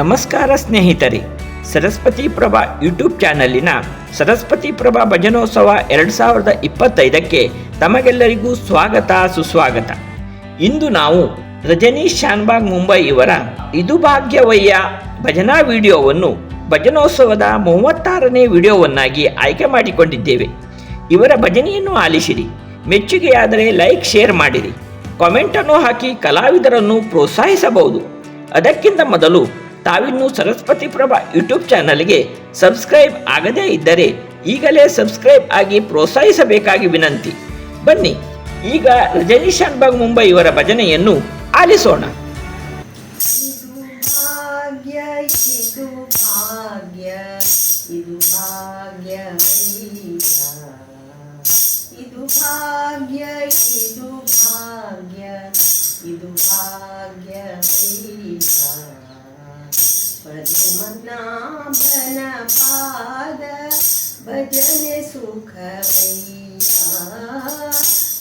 ನಮಸ್ಕಾರ ಸ್ನೇಹಿತರೆ. ಸರಸ್ವತಿ ಪ್ರಭಾ ಯೂಟ್ಯೂಬ್ ಚಾನಲಿನ ಸರಸ್ವತಿ ಪ್ರಭಾ ಭಜನೋತ್ಸವ ಎರಡು ಸಾವಿರದ ಇಪ್ಪತ್ತೈದಕ್ಕೆ ತಮಗೆಲ್ಲರಿಗೂ ಸ್ವಾಗತ, ಸುಸ್ವಾಗತ. ಇಂದು ನಾವು ರಜನೀಶ್ ಶಾನ್ಬಾಗ್ ಮುಂಬೈ ಇವರ ಇದು ಭಾಗ್ಯವಯ್ಯ ಭಜನಾ ವಿಡಿಯೋವನ್ನು ಭಜನೋತ್ಸವದ ಮೂವತ್ತಾರನೇ ವಿಡಿಯೋವನ್ನಾಗಿ ಆಯ್ಕೆ ಮಾಡಿಕೊಂಡಿದ್ದೇವೆ. ಇವರ ಭಜನೆಯನ್ನು ಆಲಿಸಿರಿ. ಮೆಚ್ಚುಗೆಯಾದರೆ ಲೈಕ್, ಶೇರ್ ಮಾಡಿರಿ. ಕಾಮೆಂಟನ್ನು ಹಾಕಿ ಕಲಾವಿದರನ್ನು ಪ್ರೋತ್ಸಾಹಿಸಬಹುದು. ಅದಕ್ಕಿಂತ ಮೊದಲು ತಾವಿನ್ನು ಸರಸ್ವತಿ ಪ್ರಭಾ ಯೂಟ್ಯೂಬ್ ಚಾನಲ್ಗೆ ಸಬ್ಸ್ಕ್ರೈಬ್ ಆಗದೇ ಇದ್ದರೆ ಈಗಲೇ ಸಬ್ಸ್ಕ್ರೈಬ್ ಆಗಿ ಪ್ರೋತ್ಸಾಹಿಸಬೇಕಾಗಿ ವಿನಂತಿ. ಬನ್ನಿ, ಈಗ ರಜನೀಶ್ ಅನ್ಬಾಗ್ ಮುಂಬೈ ಇವರ ಭಜನೆಯನ್ನು ಆಲಿಸೋಣ. ಇದು ಭಾಗ್ಯ. ಪದ್ಮನಾಭನ ಪಾದ ಭಜನೆ ಸುಖವಯ್ಯ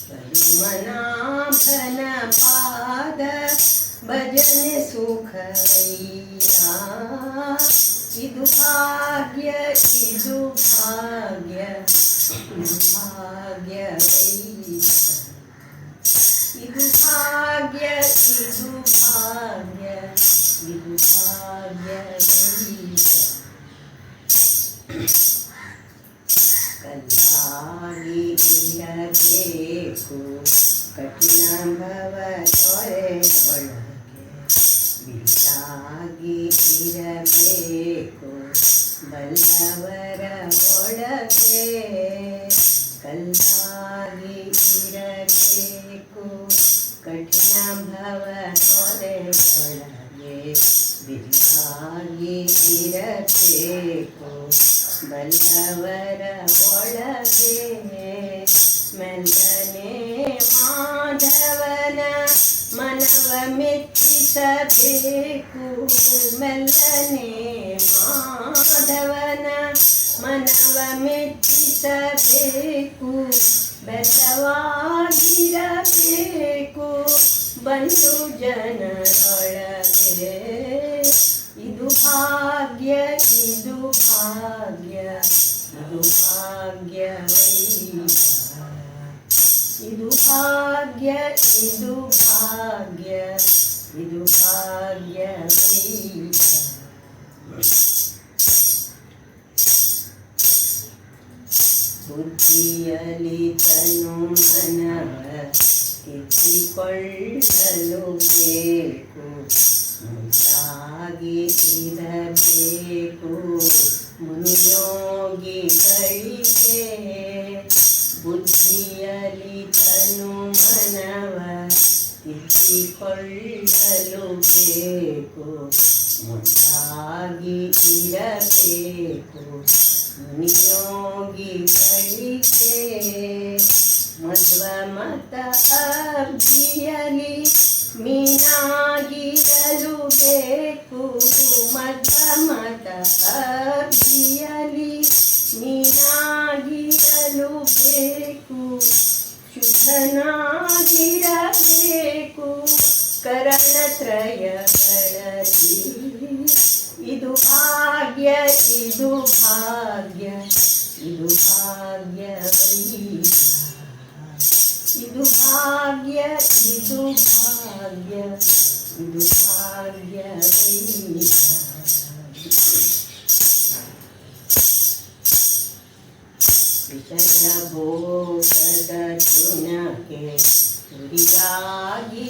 ಪದ್ಮನಾಭನ ಪಾದ ಭಜನೆ ಸುಖವಯ್ಯ ಇದು ಭಾಗ್ಯ ಇದು ಭಾಗ್ಯ ಇದು ಭಾಗ್ಯವಯ್ಯ ಇದು ಭಾಗ್ಯ ಇದು ಭಾಗ್ಯ ಇದು ಭಾಗ್ಯವಯ್ಯ ಕಲ್ಲಾಗಿ ಇರಬೇಕು ಕಠಿಣ ಭವ ತೊರೆಯೊಳಗೆ ಬಿಲ್ಲಾಗಿ ಇರಬೇಕು. ಬಲ್ಲವರ ಒಳಗೆ ಕಲ್ಲಾಗಿ ಇರಬೇಕು. ಕಠಿಣ ಭವ ತೊರೆಯೊಳಗೆ ಬಿಲ್ಲಾಗಿ ಇರಬೇಕು. ಬಲ್ಲವರ ಒಳಗೆ ಮೆಲ್ಲನೆ ಮಾಧವನ ಮನವ ಮೆಚ್ಚಿಸಬೇಕು ಮೆಲ್ಲನೆ ಮಾಧವನ ಮನವ ಮೆಚ್ಚಿಸಬೇಕು ಬೆಲ್ಲವಾಗಿರಬೇಕು ಬಂದು ಜನರೊಳಗೆ ಭಾಗ್ಯ ಇದು ಭಾಗ್ಯವಯ್ಯ ಇದು ಭಾಗ್ಯ ಇದು ಭಾಗ್ಯ, ಇದು ಭಾಗ್ಯವಯ್ಯ ಬುದ್ಧಿಯಲಿ ತನು ಮನವ ಕೆತ್ತಿಕೊಳ್ಳಲು ಬೇಕು. ಮುಂದಾಗಿ ಇರಬೇಕು. ತಿದ್ದಿಕೊಳ್ಳಲು ಬೇಕು ಮುಂದಾಗಿ ಇರಬೇಕು ಮುನಿಯೋಗಿಗಳಿಗೆ ಮಧ್ವ ಮತ ಅರ್ಜಿಯಲಿ ಮೀನಾಗಿರಲು ಬೇಕು ಮಧ್ವ ಮತ ಅರ್ಜಿಯಲಿ त्रयगणति इदु भाग्य इदु भाग्य इदु भाग्य इदु भाग्य इदु भाग्य इदु भाग्य विषय भोग चुनके दुर्यागिरलो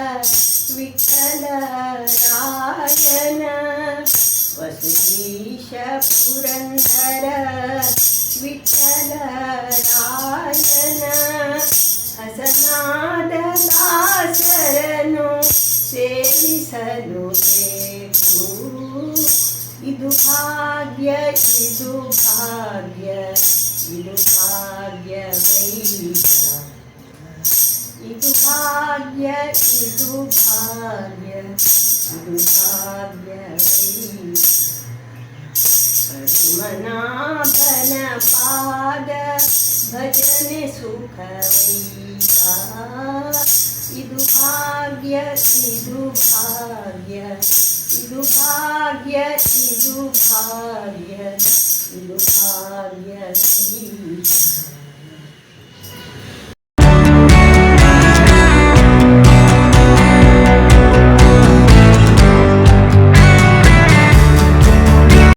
ದಾಸರನು ಸೇರಿಸಲು ಬೇಕು ಇದು ಭಾಗ್ಯ ಇದು ಭಾಗ್ಯ ಇದು ಭಾಗ್ಯವೈಯ ಇದು ಭಾಗ್ಯ ಇದು ಭಾಗ್ಯ ಇದು ಭಾಗ್ಯವೈಯ ಪದ್ಮನಾಭನ ಪಾದ ಭಜನೆ ಸುಖವೈಯ ಇದು ಭಾಗ್ಯ ಇದು ಭಾಗ್ಯ ಇದು ಭಾಗ್ಯ ಇದು ಭಾಗ್ಯ ಇದು ಭಾಗ್ಯ ಶ್ರೀ